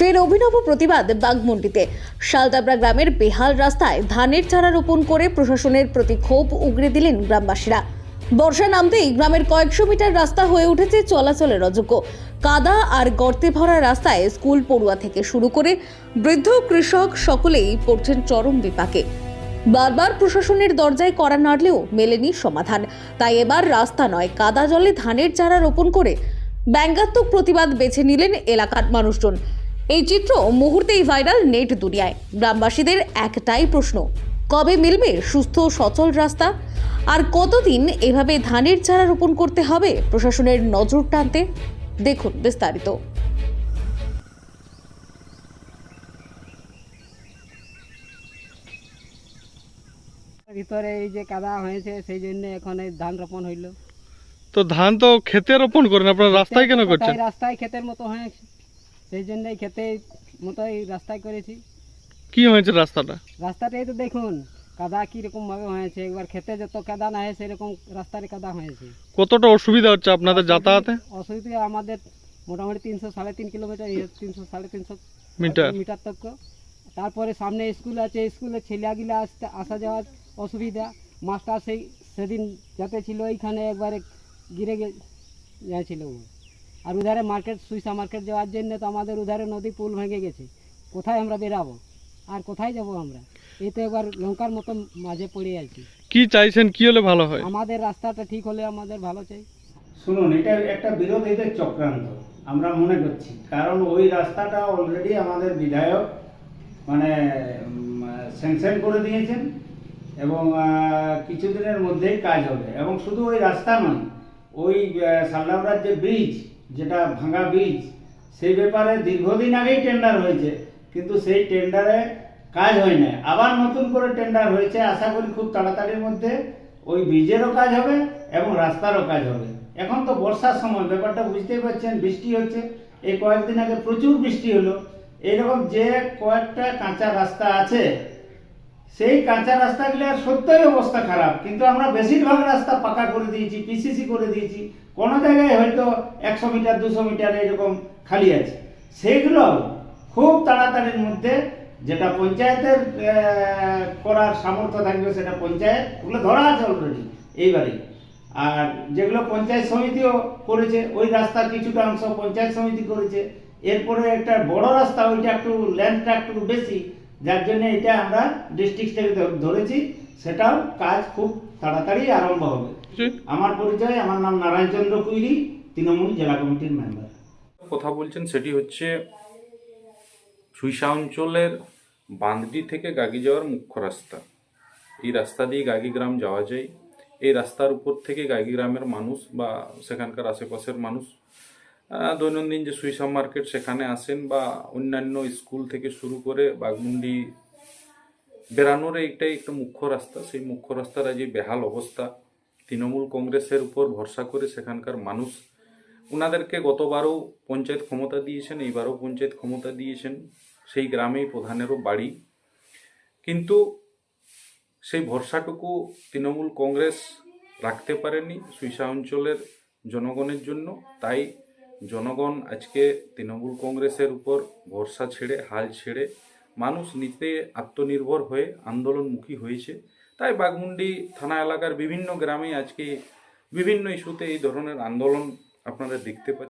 ফের অভিনব প্রতিবাদ বাগমন্ডিতে শালদাবরা গ্রামের বেহাল রাস্তায় ধানের চারা রোপণ করে প্রশাসনের প্রতি ক্ষোভ উগরে দিলেন গ্রামবাসীরা। বর্ষা নামতেই গ্রামের কয়েকশো মিটার রাস্তা হয়ে উঠেছে চলাচলের অযোগ্য। কাদা আর গর্তে ভরা রাস্তায় স্কুল পড়ুয়া থেকে শুরু করে বৃদ্ধ কৃষক সকলেই পড়ছেন চরম বিপাকে। বারবার প্রশাসনের দরজায় করা নাড়লেও মেলেনি সমাধান। তাই এবার রাস্তা নয়, কাদা জলে ধানের চারা রোপণ করে ব্যঙ্গাত্মক প্রতিবাদ বেছে নিলেন এলাকার মানুষজন। এই চিত্র মুহূর্তেই ভাইরাল নেট দুনিয়ায়। গ্রামবাসীদের একটাই প্রশ্ন কবে মিলবে সুস্থ সচল রাস্তা? আর কতদিন এভাবে ধানের চারা রোপণ করতে হবে? প্রশাসনের নজর টানতে দেখুন বিস্তারিত। ভিতরে এই যে কাদা হয়েছে সেই জন্য এখন এই ধান রোপণ হইল। তো ধান তো খেতে রোপণ করেন আপনারা রাস্তায় কেন করছেন? রাস্তায় ক্ষেতের মতো হয়েছে। সেই জন্যই খেতে মতোই রাস্তায় করেছি। কি হয়েছে রাস্তাটা? রাস্তাটাই তো দেখুন কাদা কীরকম ভাবে হয়েছে। একবার খেতে যত কাদা না হয় সেরকম রাস্তার কাদা হয়েছে। কতটা অসুবিধা হচ্ছে আপনাদের যাতায়াতে? অসুবিধা আমাদের মোটামুটি তিনশো সাড়ে তিন কিলোমিটার তিনশো সাড়ে তিনশো মিটার। মিটার তক। তারপরে সামনে স্কুল আছে স্কুলে ছেলেগুলো আসতে আসা যাওয়ার অসুবিধা। মাস্টার সেই সেদিন যাতে ছিল এইখানে একবারে গিরে গেছিল ও। আর উধারে মার্কেট সুইসা মার্কেট যাওয়ার জন্য তো আমাদের উধারে নদী পুল ভেঙে গেছে। কোথায় আমরা বেরাবো আর কোথায় যাব আমরা? এই তো একবার লঙ্কার মতো মাঝে পড়ে আছি। কি চাইছেন? কি হলে ভালো হয়? আমাদের রাস্তাটা ঠিক হলে আমাদের ভালো চাই। শুনুন এটা একটা বিরোধীদের চক্রান্ত আমরা মনে করছি। কারণ ওই রাস্তাটা অলরেডি আমাদের বিধায়ক মানে স্যাংশন করে দিয়েছেন এবং কিছুদিনের মধ্যেই কাজ হবে। এবং শুধু ওই রাস্তা নয় ওই সাল্লামরার যে ব্রিজ যেটা ভাঙা ব্রিজ সেই ব্যাপারে দীর্ঘদিন আগেই টেন্ডার হয়েছে, কিন্তু সেই টেন্ডারে কাজ হয় না আবার নতুন করে টেন্ডার হয়েছে, আশা করি খুব তাড়াতাড়ির মধ্যে ওই ব্রিজেরও কাজ হবে এবং রাস্তারও কাজ হবে। এখন তো বর্ষার সময়, ব্যাপারটা বুঝতেই পারছেন, বৃষ্টি হচ্ছে। এই কয়েকদিন আগে প্রচুর বৃষ্টি হলো। এইরকম যে কয়েকটা কাঁচা রাস্তা আছে সেই কাঁচা রাস্তাগুলোর সত্যই অবস্থা খারাপ। কিন্তু আমরা বেশিরভাগ রাস্তা পাকা করে দিয়েছি পিসিসি করে দিয়েছি। কোনো জায়গায় হয়তো একশো মিটার, দুশো মিটার এরকম খালি আছে। সেইগুলো খুব তাড়াতাড়ির মধ্যে যেটা পঞ্চায়েতের করার সামর্থ্য থাকবে সেটা পঞ্চায়েত, ওগুলো ধরা আছে অলরেডি এইবারে আর যেগুলো পঞ্চায়েত সমিতিও করেছে, ওই রাস্তার কিছুটা অংশ পঞ্চায়েত সমিতি করেছে। এরপরে একটা বড় রাস্তা, ওইটা একটু ল্যান্ডটা একটু বেশি। যার জন্য এটা আমরা ডিস্ট্রিক্ট থেকে ধরেছি সেটাও কাজ খুব তাড়াতাড়ি আরম্ভ হবে। আমার পরিচয় আমার নাম নারায়ণচন্দ্র কুইরি তৃণমূল জেলা কমিটির মেম্বার কথা বলছেন সেটি হচ্ছে সুইসা অঞ্চলের বাঁধটি থেকে গাগি যাওয়ার মুখ্য রাস্তা। এই রাস্তা দিয়ে গাগি গ্রাম যাওয়া যায়। এই রাস্তার উপর থেকে গাগি গ্রামের মানুষ বা সেখানকার আশেপাশের মানুষ দৈনন্দিন যে সুইসা মার্কেট সেখানে আসেন বা অন্যান্য স্কুল থেকে শুরু করে বাগমুন্ডি বেরানোর এইটাই একটা মুখ্য রাস্তা। সেই মুখ্য রাস্তার আজ বেহাল অবস্থা, তৃণমূল কংগ্রেসের উপর ভরসা করে সেখানকার মানুষ ওনাদেরকে গতবারও পঞ্চায়েত ক্ষমতা দিয়েছেন, এইবারও পঞ্চায়েত ক্ষমতা দিয়েছেন। সেই গ্রামেই প্রধানেরও বাড়ি। কিন্তু সেই ভরসাটুকু তৃণমূল কংগ্রেস রাখতে পারেনি সুইসা অঞ্চলের জনগণের জন্য। তাই জনগণ আজকে তৃণমূল কংগ্রেসের উপর ভরসা ছেড়ে, হাল ছেড়ে মানুষ নিতে আত্মনির্ভর হয়ে আন্দোলনমুখী হয়েছে। তাই বাগমুন্ডি থানা এলাকার বিভিন্ন গ্রামে আজকে বিভিন্ন ইস্যুতে এই ধরনের আন্দোলন আপনারা দেখতে পাচ্ছেন।